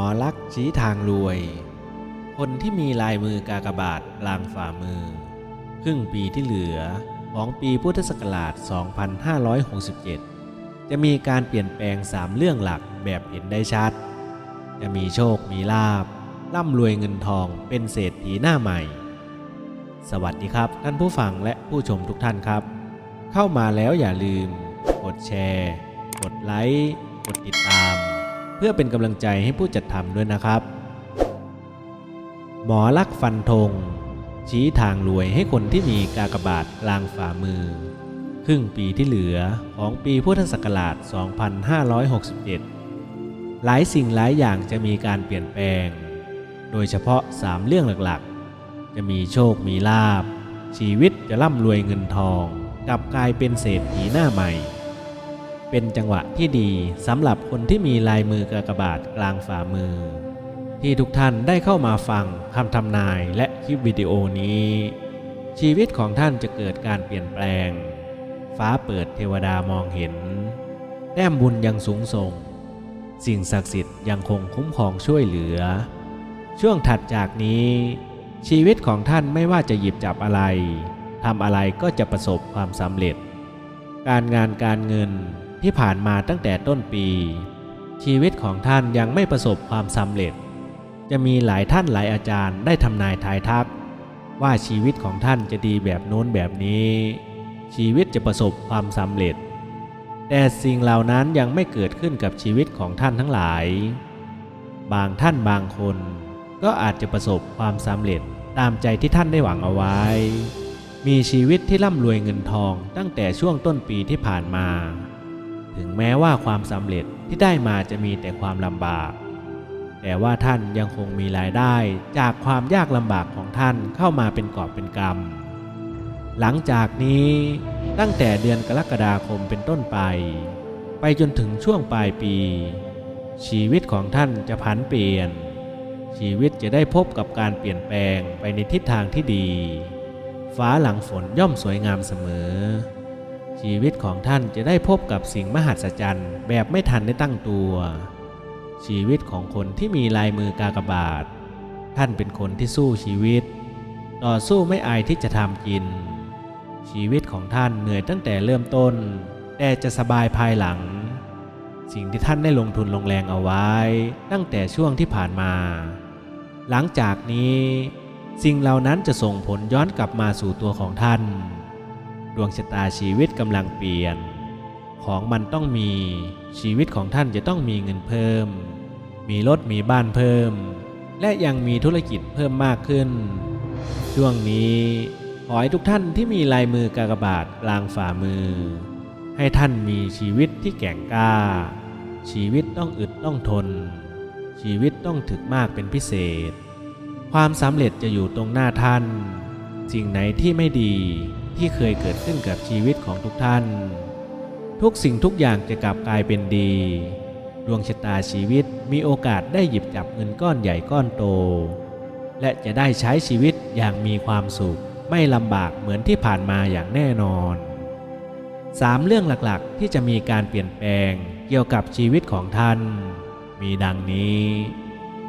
อลักษ์ชี้ทางรวย คนที่มีลายมือกากบาทกลางฝ่ามือ ครึ่งปีที่เหลือของปีพุทธศักราช 2567 จะมีการเปลี่ยนแปลง 3 เรื่องหลักแบบเห็นได้ชัด จะมีโชคมีลาบร่ำรวยเงินทองเป็นเศรษฐีหน้าใหม่ สวัสดีครับท่านผู้ฟังและผู้ชมทุกท่านครับ เข้ามาแล้วอย่าลืม กดแชร์ กดไลค์ กดติดตาม เพื่อเป็นกำลังใจให้ผู้จัดทำด้วยนะครับ หมอลักฟันธงชี้ทางรวยให้คนที่มีกากบาทกลางฝ่ามือ ครึ่งปีที่เหลือของปีพุทธศักราช 2567หลายสิ่งหลายอย่างจะมีการเปลี่ยนแปลง โดยเฉพาะ 3 เรื่องหลักๆ จะมีโชคมีลาบ ชีวิตจะร่ำรวยเงินทองกลับกลายเป็นเศรษฐีหน้าใหม่ เป็นจังหวะที่ดีสำหรับคนที่มีลายมือกากบาทกลางฝ่ามือ ที่ทุกท่านได้เข้ามาฟังคำทำนายและคลิปวิดีโอนี้ ชีวิตของท่านจะเกิดการเปลี่ยนแปลง ฟ้าเปิดเทวดามองเห็น แต้มบุญยังสูงส่ง สิ่งศักดิ์สิทธิ์ยังคงคุ้มครองช่วยเหลือ ช่วงถัดจากนี้ ชีวิตของท่านไม่ว่าจะหยิบจับอะไรทำอะไรก็จะประสบความสำเร็จ การงานการเงิน ที่ผ่านมาตั้งแต่ต้นปี ชีวิตของท่านยังไม่ประสบความสำเร็จ จะมีหลายท่านหลายอาจารย์ได้ทำนายทายทัก ว่าชีวิตของท่านจะดีแบบโน้นแบบนี้ ชีวิตจะประสบความสำเร็จ แต่สิ่งเหล่านั้นยังไม่เกิดขึ้นกับชีวิตของท่านทั้งหลาย บางท่านบางคนก็อาจจะประสบความสำเร็จตามใจที่ท่านได้หวังเอาไว้ มีชีวิตที่ร่ำรวยเงินทองตั้งแต่ช่วงต้นปีที่ผ่านมา ถึงแม้ว่าความสำเร็จที่ได้มาจะมีแต่ความลำบาก แต่ว่าท่านยังคงมีรายได้จากความยากลำบากของท่านเข้ามาเป็นกอบเป็นกำหลังจากนี้ตั้งแต่เดือนกรกฎาคมเป็นต้นไป ไปจนถึงช่วงปลายปี ชีวิตของท่านจะผันเปลี่ยน ชีวิตจะได้พบกับการเปลี่ยนแปลงไปในทิศทางที่ดี ฟ้าหลังฝนย่อมสวยงามเสมอ ชีวิตของท่านจะได้พบกับสิ่งมหัศจรรย์แบบไม่ทันได้ตั้งตัว ชีวิตของคนที่มีลายมือกากบาท ท่านเป็นคนที่สู้ชีวิต ต่อสู้ไม่อายที่จะทำกิน ชีวิตของท่านเหนื่อยตั้งแต่เริ่มต้น แต่จะสบายภายหลัง สิ่งที่ท่านได้ลงทุนลงแรงเอาไว้ ตั้งแต่ช่วงที่ผ่านมา หลังจากนี้ สิ่งเหล่านั้นจะส่งผลย้อนกลับมาสู่ตัวของท่าน ดวงชะตาชีวิตกำลังเปลี่ยน ของมันต้องมีชีวิตของท่านจะต้องมีเงินเพิ่ม มีรถมีบ้านเพิ่ม และยังมีธุรกิจเพิ่มมากขึ้น ช่วงนี้ขอให้ทุกท่านที่มีลายมือกากบาทกลางฝ่ามือ ให้ท่านมีชีวิตที่แก่งกล้า ชีวิตต้องอึดต้องทน ชีวิตต้องถึกมากเป็นพิเศษ ความสำเร็จจะอยู่ตรงหน้าท่าน สิ่งไหนที่ไม่ดี ที่เคยเกิดขึ้นกับชีวิตของทุกท่าน ทุกสิ่งทุกอย่างจะกลับกลายเป็นดี ดวงชะตาชีวิตมีโอกาสได้หยิบจับเงินก้อนใหญ่ก้อนโต และจะได้ใช้ชีวิตอย่างมีความสุข ไม่ลำบากเหมือนที่ผ่านมาอย่างแน่นอน3เรื่องหลักๆ ที่จะมีการเปลี่ยนแปลงเกี่ยวกับชีวิตของท่าน มีดังนี้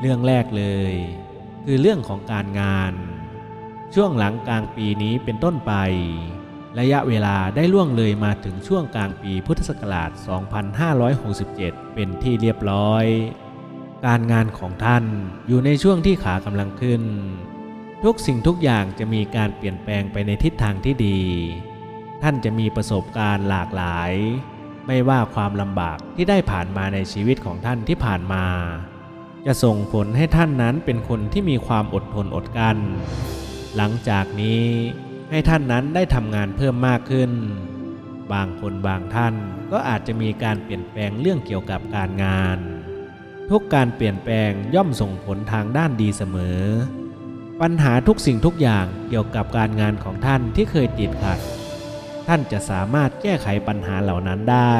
เรื่องแรกเลย คือเรื่องของการงาน ช่วงหลังกลางปีนี้เป็นต้นไป ระยะเวลาได้ล่วงเลยมาถึงช่วงกลางปีพุทธศักราช 2567 เป็นที่เรียบร้อย การงานของท่านอยู่ในช่วงที่ขากำลังขึ้น ทุกสิ่งทุกอย่างจะมีการเปลี่ยนแปลงไปในทิศทางที่ดี ท่านจะมีประสบการณ์หลากหลาย ไม่ว่าความลำบากที่ได้ผ่านมาในชีวิตของท่านที่ผ่านมา จะส่งผลให้ท่านนั้นเป็นคนที่มีความอดทนอดกั้น หลังจากนี้ให้ท่านนั้นได้ทำงานเพิ่มมากขึ้น บางคนบางท่านก็อาจจะมีการเปลี่ยนแปลงเรื่องเกี่ยวกับการงาน ทุกการเปลี่ยนแปลงย่อมส่งผลทางด้านดีเสมอ ปัญหาทุกสิ่งทุกอย่างเกี่ยวกับการงานของท่านที่เคยติดขัด ท่านจะสามารถแก้ไขปัญหาเหล่านั้นได้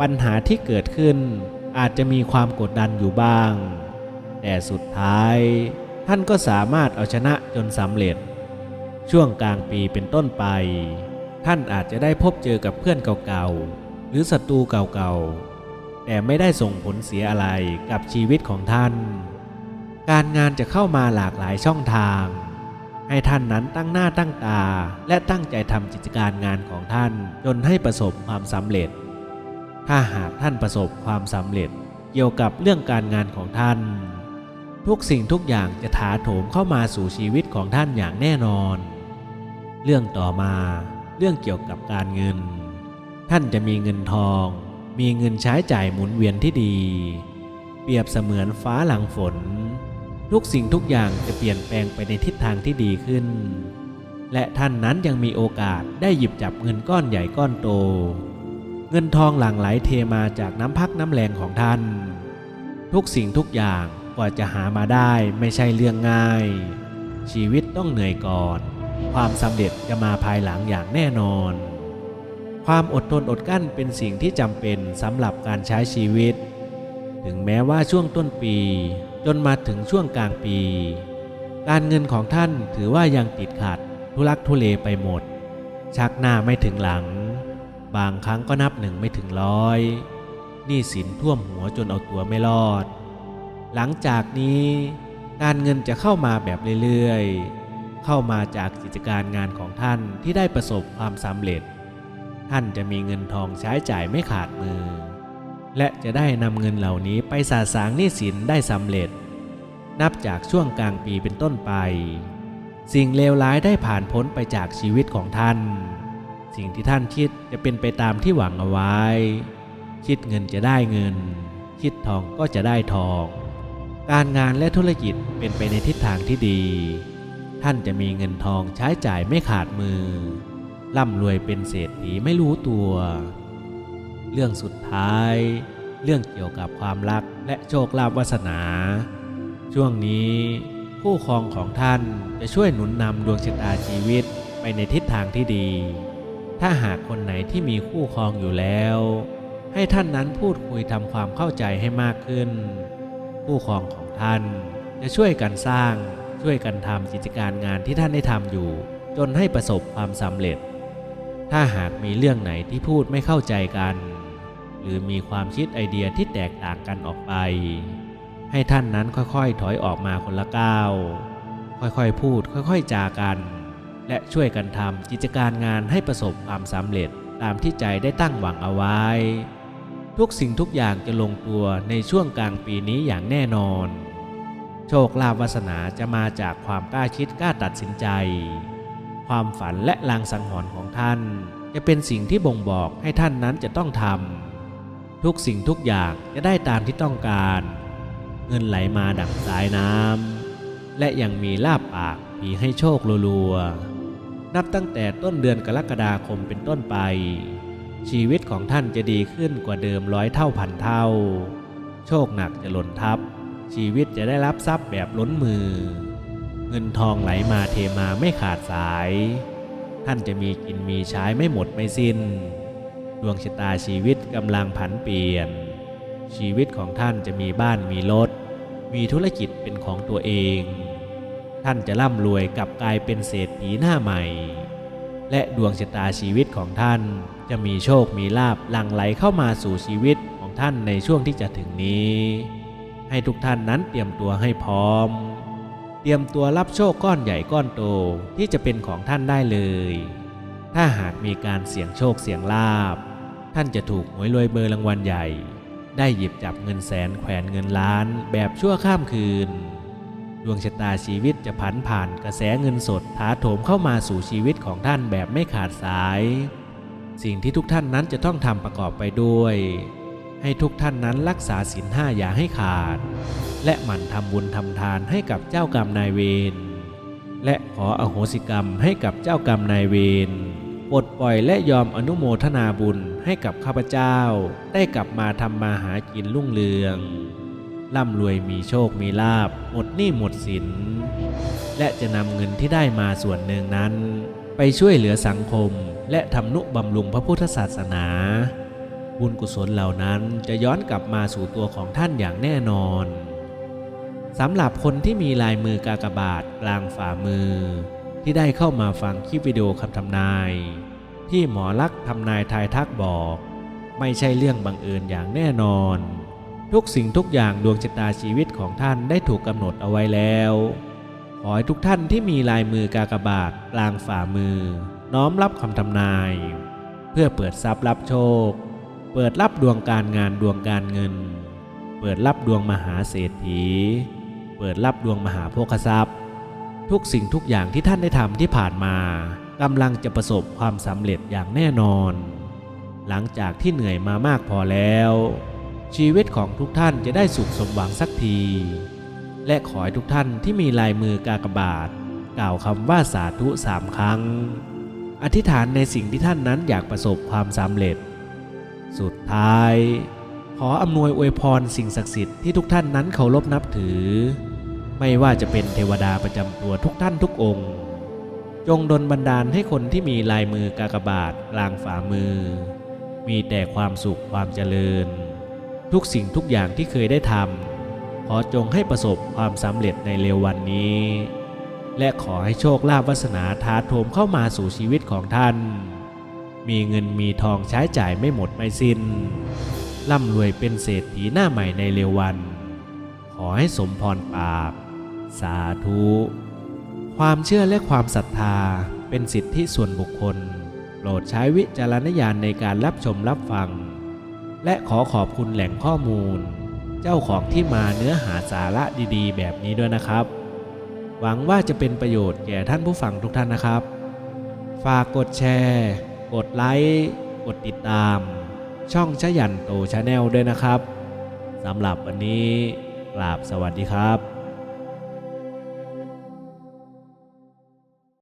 ปัญหาที่เกิดขึ้นอาจจะมีความกดดันอยู่บ้าง แต่สุดท้าย ท่านก็สามารถเอาชนะจนสำเร็จ ช่วงกลางปีเป็นต้นไป ท่านอาจจะได้พบเจอกับเพื่อนเก่าๆ หรือศัตรูเก่าๆ แต่ไม่ได้ส่งผลเสียอะไรกับชีวิตของท่าน การงานจะเข้ามาหลากหลายช่องทาง ให้ท่านนั้นตั้งหน้าตั้งตา และตั้งใจทำกิจการงานของท่านจนให้ประสบความสำเร็จ ถ้าหากท่านประสบความสำเร็จเกี่ยวกับเรื่องการงานของท่าน ทุกสิ่งทุกอย่างจะถาโถมเข้ามาสู่ชีวิตของท่านอย่างแน่นอน เรื่องต่อมาเรื่องเกี่ยวกับการเงิน ท่านจะมีเงินทอง มีเงินใช้จ่ายหมุนเวียนที่ดี เปรียบเสมือนฟ้าหลังฝน ทุกสิ่งทุกอย่างจะเปลี่ยนแปลงไปในทิศทางที่ดีขึ้น และท่านนั้นยังมีโอกาสได้หยิบจับเงินก้อนใหญ่ก้อนโต เงินทองหลั่งไหลเทมาจากน้ำพักน้ำแรงของท่าน ทุกสิ่งทุกอย่าง กว่าจะหามาได้ไม่ใช่เรื่องง่าย ชีวิตต้องเหนื่อยก่อน ความสำเร็จจะมาภายหลังอย่างแน่นอน ความอดทนอดกลั้นเป็นสิ่งที่จำเป็นสำหรับการใช้ชีวิต ถึงแม้ว่าช่วงต้นปี จนมาถึงช่วงกลางปี การเงินของท่านถือว่ายังติดขัดทุลักทุเลไปหมด ชักหน้าไม่ถึงหลัง บางครั้งก็นับหนึ่งไม่ถึงร้อยหนี้สินท่วมหัวจนเอาตัวไม่รอด หลังจากนี้การเงินจะเข้ามาแบบเรื่อยๆ เข้ามาจากกิจการงานของท่านที่ได้ประสบความสำเร็จ ท่านจะมีเงินทองใช้จ่ายไม่ขาดมือ และจะได้นำเงินเหล่านี้ไปสาสางหนี้สินได้สำเร็จ นับจากช่วงกลางปีเป็นต้นไป สิ่งเลวร้ายได้ผ่านพ้นไปจากชีวิตของท่าน สิ่งที่ท่านคิดจะเป็นไปตามที่หวังเอาไว้ คิดเงินจะได้เงิน คิดทองก็จะได้ทอง การงานและธุรกิจเป็นไปในทิศทางที่ดี ท่านจะมีเงินทองใช้จ่ายไม่ขาดมือ ร่ำรวยเป็นเศรษฐีไม่รู้ตัว เรื่องสุดท้าย เรื่องเกี่ยวกับความรักและโชคลาภวาสนา ช่วงนี้คู่ครองของท่านจะช่วยหนุนนำดวงชะตาชีวิตไปในทิศทางที่ดี ถ้าหากคนไหนที่มีคู่ครองอยู่แล้ว ให้ท่านนั้นพูดคุยทำความเข้าใจให้มากขึ้น คู่ครองของท่าน จะช่วยกันสร้างช่วยกันทำกิจการงานที่ท่านได้ทำอยู่ จนให้ประสบความสำเร็จ ถ้าหากมีเรื่องไหนที่พูดไม่เข้าใจกัน หรือมีความคิดไอเดียที่แตกต่างกันออกไป ให้ท่านนั้นค่อยๆ ถอยออกมาคนละก้าวค่อยๆ พูดค่อยๆจากัน และช่วยกันทำกิจการงานให้ประสบความสำเร็จตามที่ใจได้ตั้งหวังเอาไว้ ทุกสิ่งทุกอย่างจะลงตัวในช่วงกลางปีนี้อย่างแน่นอน โชคลาภวาสนาจะมาจากความกล้าคิดกล้าตัดสินใจ ความฝันและลางสังหรณ์ของท่าน จะเป็นสิ่งที่บ่งบอกให้ท่านนั้นจะต้องทำทุกสิ่งทุกอย่างจะได้ตามที่ต้องการ เงินไหลมาดั่งสายน้ำและยังมีลาบปากผีให้โชครัวๆนับตั้งแต่ต้นเดือนกรกฎาคมเป็นต้นไป ชีวิตของท่านจะดีขึ้นกว่าเดิมร้อยเท่าพันเท่า โชคหนักจะหล่นทับ ชีวิตจะได้รับทรัพย์แบบล้นมือ เงินทองไหลมาเทมาไม่ขาดสาย ท่านจะมีกินมีใช้ไม่หมดไม่สิ้น ดวงชะตาชีวิตกำลังผันเปลี่ยน ชีวิตของท่านจะมีบ้านมีรถ มีธุรกิจเป็นของตัวเอง ท่านจะร่ำรวยกลับกลายเป็นเศรษฐีหน้าใหม่ และดวงชะตาชีวิตของท่าน จะมีโชคมีลาบหลั่งไหลเข้ามาสู่ชีวิตของท่านในช่วงที่จะถึงนี้ ให้ทุกท่านนั้นเตรียมตัวให้พร้อม เตรียมตัวรับโชคก้อนใหญ่ก้อนโตที่จะเป็นของท่านได้เลย ถ้าหากมีการเสี่ยงโชคเสี่ยงลาบ ท่านจะถูกหวยรวยเบอร์รางวัลใหญ่ ได้หยิบจับเงินแสนแขวนเงินล้านแบบชั่วข้ามคืนดวงชะตาชีวิตจะผันผ่านกระแสเงินสดถาโถมเข้ามาสู่ชีวิตของท่านแบบไม่ขาดสาย สิ่งที่ทุกท่านนั้นจะต้องทำประกอบไปด้วย ให้ทุกท่านนั้นรักษาศีลห้าอย่าให้ขาด และหมั่นทำบุญทำทานให้กับเจ้ากรรมนายเวรและขออโหสิกรรมให้กับเจ้ากรรมนายเวรปลดปล่อยและยอมอนุโมทนาบุญให้กับข้าพเจ้า ได้กลับมาทำมาหากินรุ่งเรือง ร่ำรวยมีโชคมีลาบหมดหนี้หมดสิน และจะนำเงินที่ได้มาส่วนหนึ่งนั้น ช่วยเหลือสังคม และทำนุบำรุงพระพุทธศาสนา บุญกุศลเหล่านั้นจะย้อนกลับมาสู่ตัวของท่านอย่างแน่นอนสำหรับคนที่มีลายมือกากบาทกลางฝ่ามือ ที่ได้เข้ามาฟังคลิปวิดีโอคำทำนาย ที่หมอลักษ์ทำนายทายทักบอก ไม่ใช่เรื่องบังเอิญอย่างแน่นอน ทุกสิ่งทุกอย่างดวงชะตาชีวิตของท่านได้ถูกกำหนดเอาไว้แล้ว ขอให้ทุกท่านที่มีลายมือกากบาทกลางฝ่ามือ น้อมรับคำทำนาย เพื่อเปิดทรัพย์รับโชค เปิดรับดวงการงานดวงการเงิน เปิดรับดวงมหาเศรษฐี เปิดรับดวงมหาโภคทรัพย์ ทุกสิ่งทุกอย่างที่ท่านได้ทำที่ผ่านมากำลังจะประสบความสำเร็จอย่างแน่นอน หลังจากที่เหนื่อยมามากพอแล้ว ชีวิตของทุกท่านจะได้สุขสมหวังสักที และขอให้ทุกท่านที่มีลายมือกากบาท กล่าวคำว่าสาธุสามครั้ง อธิษฐานในสิ่งที่ท่านนั้นอยากประสบความสำเร็จ สุดท้าย ขออำนวยอวยพรสิ่งศักดิ์สิทธิ์ที่ทุกท่านนั้นเคารพนับถือ ไม่ว่าจะเป็นเทวดาประจำตัวทุกท่านทุกองค์ จงดลบันดาลให้คนที่มีลายมือกากบาทกลางฝ่ามือ มีแต่ความสุขความเจริญ ทุกสิ่งทุกอย่างที่เคยได้ทำ ขอจงให้ประสบความสำเร็จในเร็ววันนี้ และขอให้โชคลาภวาสนาทาโถมเข้ามาสู่ชีวิตของท่าน มีเงินมีทองใช้จ่ายไม่หมดไม่สิน้นร่ำรวยเป็นเศรษฐีหน้าใหม่ในเร็ววัน ขอให้สมพรปาก สาธุ ความเชื่อและความศรัทธาเป็นสิทธิส่วนบุคคล โปรดใช้วิจารณญาณในการรับชมรับฟัง และขอขอบคุณแหล่งข้อมูล เจ้าของที่มาเนื้อหาสาระดีๆ แบบนี้ด้วยนะครับ หวังว่าจะเป็นประโยชน์แก่ท่านผู้ฟังทุกท่านนะครับ ฝากกดแชร์ กดไลค์ กดติดตาม ช่องชยันโตชาแนลด้วยนะครับสำหรับวันนี้กราบสวัสดีครับ